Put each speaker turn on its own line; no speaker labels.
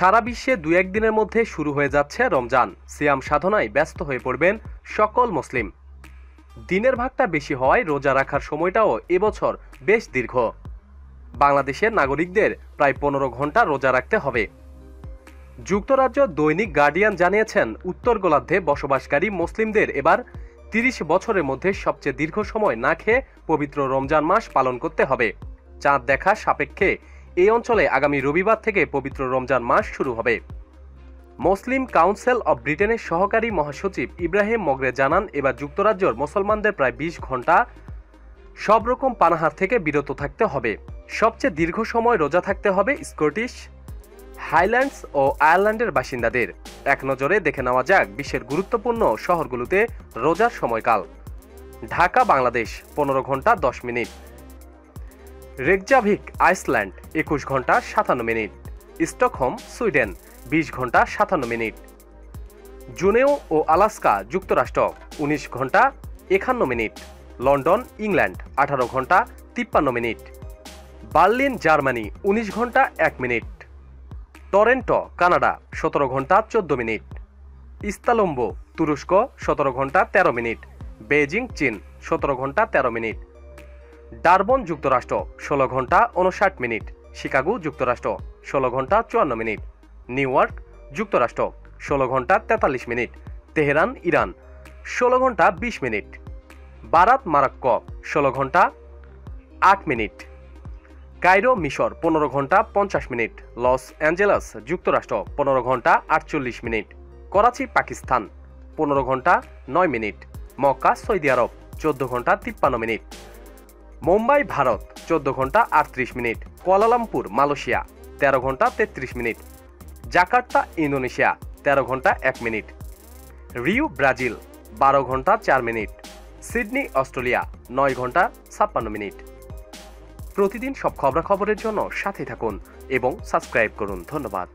সারা বিশ্বে দু একদিনের মধ্যে শুরু হয়ে যাচ্ছে রমজান। সিয়াম সাধনায় ব্যস্ত হয়ে পড়বেন সকল মুসলিম। দিনের ভাগটা বেশি হওয়ায় রোজা রাখার সময়টাও এবছর বেশ দীর্ঘ। বাংলাদেশের নাগরিকদের প্রায় পনেরো ঘণ্টা রোজা রাখতে হবে। যুক্তরাজ্য দৈনিক গার্ডিয়ান জানিয়েছেন, উত্তর গোলার্ধে বসবাসকারী মুসলিমদের এবার তিরিশ বছরের মধ্যে সবচেয়ে দীর্ঘ সময় না খেয়ে পবিত্র রমজান মাস পালন করতে হবে। চাঁদ দেখা সাপেক্ষে এই অঞ্চলে আগামী রবিবার থেকে পবিত্র রমজান মাস শুরু হবে। মুসলিম কাউন্সিল অব ব্রিটেনের সহকারী মহাসচিব ইব্রাহিম মগরে জানান, এবার যুক্তরাজ্যের মুসলমানদের প্রায় বিশ ঘণ্টা সব রকম পানাহার থেকে বিরত থাকতে হবে। সবচেয়ে দীর্ঘ সময় রোজা থাকতে হবে স্কটিশ, হাইল্যান্ডস ও আয়ারল্যান্ডের বাসিন্দাদের। এক নজরে দেখে নেওয়া যাক বিশ্বের গুরুত্বপূর্ণ শহরগুলোতে রোজার সময়কাল। ঢাকা, বাংলাদেশ, পনেরো ঘণ্টা দশ মিনিট। রেকজাভিক, আইসল্যান্ড, একুশ ঘণ্টা সাতান্ন মিনিট। স্টকহোম, সুইডেন, বিশ ঘণ্টা সাতান্ন মিনিট। জুনেও ও আলাস্কা যুক্তরাষ্ট্র, উনিশ ঘণ্টা একান্ন মিনিট। লন্ডন, ইংল্যান্ড, আঠারো ঘণ্টা তিপ্পান্ন মিনিট। বার্লিন, জার্মানি, উনিশ ঘণ্টা এক মিনিট। টরেন্টো, কানাডা, সতেরো ঘণ্টা চোদ্দ মিনিট। ইস্তালম্বো, তুরস্ক, সতেরো ঘণ্টা তেরো মিনিট। বেজিং চীন, সতেরো ঘণ্টা তেরো মিনিট। ডারবন যুক্তরাষ্ট্র, ষোলো ঘণ্টা উনষাট মিনিট। শিকাগো, যুক্তরাষ্ট্র, ষোলো ঘণ্টা চুয়ান্ন মিনিট। নিউ ইয়র্ক, যুক্তরাষ্ট্র, ষোলো ঘণ্টা তেতাল্লিশ মিনিট। তেহরান, ইরান, ষোলো ঘণ্টা বিশ মিনিট। বারাত, মারাক্ক, ষোলো ঘণ্টা আট মিনিট। কায়রো, মিশর, পনেরো ঘণ্টা পঞ্চাশ মিনিট। লস অ্যাঞ্জেলাস, যুক্তরাষ্ট্র, পনেরো ঘণ্টা আটচল্লিশ মিনিট। করাচি, পাকিস্তান, পনেরো ঘণ্টা নয় মিনিট। মক্কা, সৌদি আরব, চোদ্দ ঘণ্টা তিপ্পান্ন মিনিট। মুম্বাই, ভারত, চোদ্দ ঘণ্টা আটত্রিশ মিনিট। কুয়ালালামপুর, মালয়েশিয়া, তেরো ঘণ্টা তেত্রিশ মিনিট। জাকার্তা, ইন্দোনেশিয়া, তেরো ঘণ্টা এক মিনিট। রিউ ব্রাজিল, বারো ঘণ্টা চার মিনিট। সিডনি, অস্ট্রেলিয়া, নয় ঘণ্টা ছাপ্পান্ন মিনিট। প্রতিদিন সব খবরাখবরের জন্য সাথে থাকুন এবং সাবস্ক্রাইব করুন। ধন্যবাদ।